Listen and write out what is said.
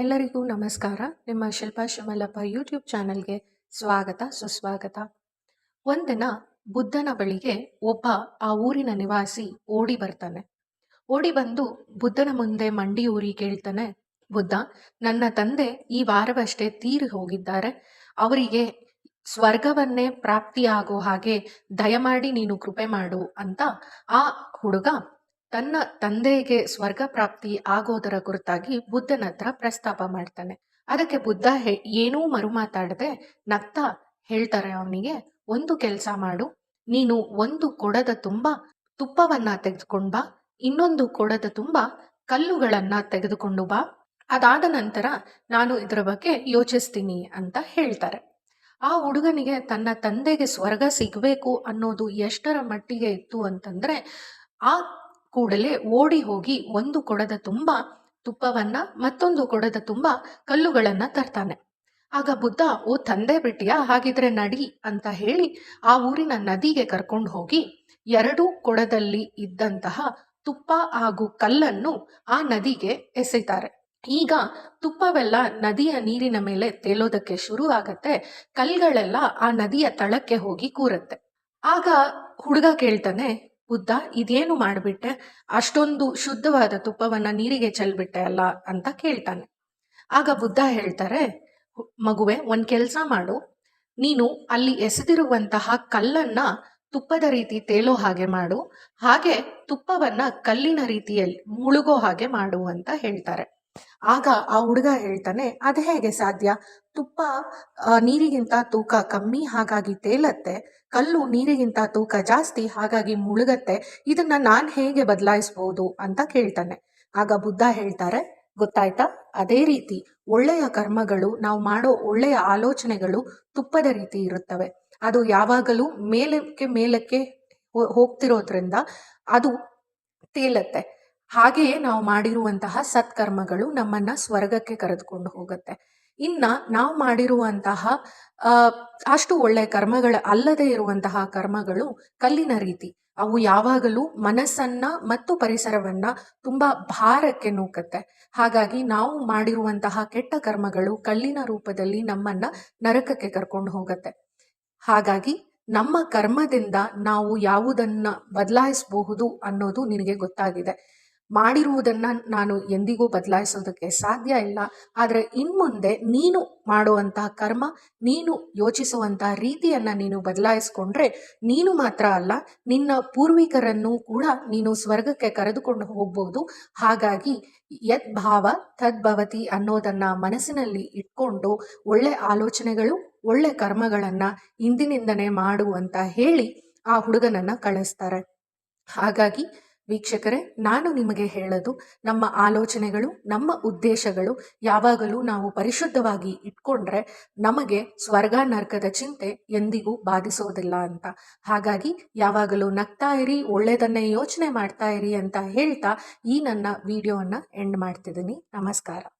ಎಲ್ಲರಿಗೂ ನಮಸ್ಕಾರ. ನಿಮ್ಮ ಶಿಲ್ಪಾ ಶಿಮಲ್ಲಪ್ಪ ಯೂಟ್ಯೂಬ್ ಚಾನಲ್ಗೆ ಸ್ವಾಗತ, ಸುಸ್ವಾಗತ. ಒಂದಿನ ಬುದ್ಧನ ಬಳಿಗೆ ಒಬ್ಬ ಆ ಊರಿನ ನಿವಾಸಿ ಓಡಿ ಬರ್ತಾನೆ. ಓಡಿ ಬಂದು ಬುದ್ಧನ ಮುಂದೆ ಮಂಡಿ ಊರಿ ಕೇಳ್ತಾನೆ, ಬುದ್ಧ, ನನ್ನ ತಂದೆ ಈ ವಾರವಷ್ಟೇ ತೀರಿ ಹೋಗಿದ್ದಾರೆ. ಅವರಿಗೆ ಸ್ವರ್ಗವನ್ನೇ ಪ್ರಾಪ್ತಿಯಾಗೋ ಹಾಗೆ ದಯಮಾಡಿ ನೀನು ಕೃಪೆ ಮಾಡು ಅಂತ ಆ ಹುಡುಗ ತನ್ನ ತಂದೆಗೆ ಸ್ವರ್ಗ ಪ್ರಾಪ್ತಿ ಆಗೋದರ ಕುರಿತಾಗಿ ಬುದ್ಧನ ಹತ್ರ ಪ್ರಸ್ತಾಪ ಮಾಡ್ತಾನೆ. ಅದಕ್ಕೆ ಬುದ್ಧ ಹೇ, ಏನೂ ಮರು ಮಾತಾಡದೆ ನಗ್ತಾ ಹೇಳ್ತಾರೆ ಅವನಿಗೆ, ಒಂದು ಕೆಲಸ ಮಾಡು, ನೀನು ಒಂದು ಕೊಡದ ತುಂಬ ತುಪ್ಪವನ್ನ ತೆಗೆದುಕೊಂಡು ಬಾ, ಇನ್ನೊಂದು ಕೊಡದ ತುಂಬ ಕಲ್ಲುಗಳನ್ನ ತೆಗೆದುಕೊಂಡು ಬಾ, ಅದಾದ ನಂತರ ನಾನು ಇದರ ಬಗ್ಗೆ ಯೋಚಿಸ್ತೀನಿ ಅಂತ ಹೇಳ್ತಾರೆ. ಆ ಹುಡುಗನಿಗೆ ತನ್ನ ತಂದೆಗೆ ಸ್ವರ್ಗ ಸಿಗಬೇಕು ಅನ್ನೋದು ಎಷ್ಟರ ಮಟ್ಟಿಗೆ ಇತ್ತು ಅಂತಂದ್ರೆ, ಆ ಕೂಡಲೇ ಓಡಿ ಹೋಗಿ ಒಂದು ಕೊಡದ ತುಂಬ ತುಪ್ಪವನ್ನ ಮತ್ತೊಂದು ಕೊಡದ ತುಂಬ ಕಲ್ಲುಗಳನ್ನ ತರ್ತಾನೆ. ಆಗ ಬುದ್ಧ, ಓ ತಂದೆ ಬಿಟ್ಟಿಯಾ? ಹಾಗಿದ್ರೆ ನಡಿ ಅಂತ ಹೇಳಿ ಆ ಊರಿನ ನದಿಗೆ ಕರ್ಕೊಂಡು ಹೋಗಿ ಎರಡು ಕೊಡದಲ್ಲಿ ಇದ್ದಂತಹ ತುಪ್ಪ ಹಾಗೂ ಕಲ್ಲನ್ನು ಆ ನದಿಗೆ ಎಸೆತಾರೆ. ಈಗ ತುಪ್ಪವೆಲ್ಲ ನದಿಯ ನೀರಿನ ಮೇಲೆ ತೇಲೋದಕ್ಕೆ ಶುರು ಆಗತ್ತೆ ಕಲ್ಗಳೆಲ್ಲ ಆ ನದಿಯ ತಳಕ್ಕೆ ಹೋಗಿ ಕೂರತ್ತೆ. ಆಗ ಹುಡುಗ ಕೇಳ್ತಾನೆ ಬುದ್ಧ ಇದೇನು ಮಾಡಿಬಿಟ್ಟೆ? ಅಷ್ಟೊಂದು ಶುದ್ಧವಾದ ತುಪ್ಪವನ್ನ ನೀರಿಗೆ ಚೆಲ್ಬಿಟ್ಟೆ ಅಲ್ಲ ಅಂತ ಕೇಳ್ತಾನೆ. ಆಗ ಬುದ್ಧ ಹೇಳ್ತಾರೆ, ಮಗುವೆ, ಒಂದ್ ಕೆಲಸ ಮಾಡು. ನೀನು ಅಲ್ಲಿ ಎಸೆದಿರುವಂತಹ ಕಲ್ಲನ್ನ ತುಪ್ಪದ ರೀತಿ ತೇಲೋ ಹಾಗೆ ಮಾಡು. ಹಾಗೆ ತುಪ್ಪವನ್ನ ಕಲ್ಲಿನ ರೀತಿಯಲ್ಲಿ ಮುಳುಗೋ ಹಾಗೆ ಮಾಡು ಅಂತ ಹೇಳ್ತಾರೆ. ಆಗ ಆ ಹುಡುಗ ಹೇಳ್ತಾನೆ, ಅದು ಹೇಗೆ ಸಾಧ್ಯ? ತುಪ್ಪ ನೀರಿಗಿಂತ ತೂಕ ಕಮ್ಮಿ, ಹಾಗಾಗಿ ತೇಲತ್ತೆ. ಕಲ್ಲು ನೀರಿಗಿಂತ ತೂಕ ಜಾಸ್ತಿ, ಹಾಗಾಗಿ ಮುಳುಗತ್ತೆ. ಇದನ್ನ ನಾನು ಹೇಗೆ ಬದಲಾಯಿಸ್ಬೋದು ಅಂತ ಕೇಳ್ತಾನೆ. ಆಗ ಬುದ್ಧ ಹೇಳ್ತಾರೆ, ಗೊತ್ತಾಯ್ತಾ? ಅದೇ ರೀತಿ ಒಳ್ಳೆಯ ಕರ್ಮಗಳು, ನಾವು ಮಾಡೋ ಒಳ್ಳೆಯ ಆಲೋಚನೆಗಳು ತುಪ್ಪದ ರೀತಿ ಇರುತ್ತವೆ. ಅದು ಯಾವಾಗಲೂ ಮೇಲಕ್ಕೆ ಮೇಲಕ್ಕೆ ಹೋಗ್ತಿರೋದ್ರಿಂದ ಅದು ತೇಲತ್ತೆ. ಹಾಗೆಯೇ ನಾವು ಮಾಡಿರುವಂತಹ ಸತ್ಕರ್ಮಗಳು ನಮ್ಮನ್ನ ಸ್ವರ್ಗಕ್ಕೆ ಕರೆದುಕೊಂಡು ಹೋಗುತ್ತೆ. ಇನ್ನ ನಾವು ಮಾಡಿರುವಂತಹ ಅಷ್ಟು ಒಳ್ಳೆ ಕರ್ಮಗಳ ಅಲ್ಲದೆ ಇರುವಂತಹ ಕರ್ಮಗಳು ಕಲ್ಲಿನ ರೀತಿ. ಅವು ಯಾವಾಗಲೂ ಮನಸ್ಸನ್ನ ಮತ್ತು ಪರಿಸರವನ್ನ ತುಂಬಾ ಭಾರಕ್ಕೆ ನೂಕತ್ತೆ. ಹಾಗಾಗಿ ನಾವು ಮಾಡಿರುವಂತಹ ಕೆಟ್ಟ ಕರ್ಮಗಳು ಕಲ್ಲಿನ ರೂಪದಲ್ಲಿ ನಮ್ಮನ್ನ ನರಕಕ್ಕೆ ಕರ್ಕೊಂಡು ಹೋಗತ್ತೆ. ಹಾಗಾಗಿ ನಮ್ಮ ಕರ್ಮದಿಂದ ನಾವು ಯಾವುದನ್ನ ಬದಲಾಯಿಸಬಹುದು ಅನ್ನೋದು ನಿನಗೆ ಗೊತ್ತಾಗಿದೆ. ಮಾಡಿರುವುದನ್ನು ನಾನು ಎಂದಿಗೂ ಬದಲಾಯಿಸೋದಕ್ಕೆ ಸಾಧ್ಯ ಇಲ್ಲ. ಆದರೆ ಇನ್ಮುಂದೆ ನೀನು ಮಾಡುವಂತಹ ಕರ್ಮ, ನೀನು ಯೋಚಿಸುವಂತಹ ರೀತಿಯನ್ನು ನೀನು ಬದಲಾಯಿಸ್ಕೊಂಡ್ರೆ ನೀನು ಮಾತ್ರ ಅಲ್ಲ, ನಿನ್ನ ಪೂರ್ವಿಕರನ್ನು ಕೂಡ ನೀನು ಸ್ವರ್ಗಕ್ಕೆ ಕರೆದುಕೊಂಡು ಹೋಗ್ಬೋದು. ಹಾಗಾಗಿ ಯದ್ಭಾವ, ತದ್ಭವತಿ ಅನ್ನೋದನ್ನು ಮನಸ್ಸಿನಲ್ಲಿ ಇಟ್ಕೊಂಡು ಒಳ್ಳೆ ಆಲೋಚನೆಗಳು, ಒಳ್ಳೆ ಕರ್ಮಗಳನ್ನು ಇಂದಿನಿಂದನೇ ಮಾಡು ಅಂತ ಹೇಳಿ ಆ ಹುಡುಗನನ್ನು ಕಳಿಸ್ತಾರೆ. ಹಾಗಾಗಿ ವೀಕ್ಷಕರೇ, ನಾನು ನಿಮಗೆ ಹೇಳೋದು, ನಮ್ಮ ಆಲೋಚನೆಗಳು, ನಮ್ಮ ಉದ್ದೇಶಗಳು ಯಾವಾಗಲೂ ನಾವು ಪರಿಶುದ್ಧವಾಗಿ ಇಟ್ಕೊಂಡ್ರೆ ನಮಗೆ ಸ್ವರ್ಗ ನರ್ಕದ ಚಿಂತೆ ಎಂದಿಗೂ ಬಾಧಿಸೋದಿಲ್ಲ ಅಂತ. ಹಾಗಾಗಿ ಯಾವಾಗಲೂ ನಗ್ತಾ ಇರಿ, ಒಳ್ಳೆಯದನ್ನೇ ಯೋಚನೆ ಮಾಡ್ತಾ ಇರಿ ಅಂತ ಹೇಳ್ತಾ ಈ ನನ್ನ ವಿಡಿಯೋವನ್ನು ಎಂಡ್ ಮಾಡ್ತಿದ್ದೀನಿ. ನಮಸ್ಕಾರ.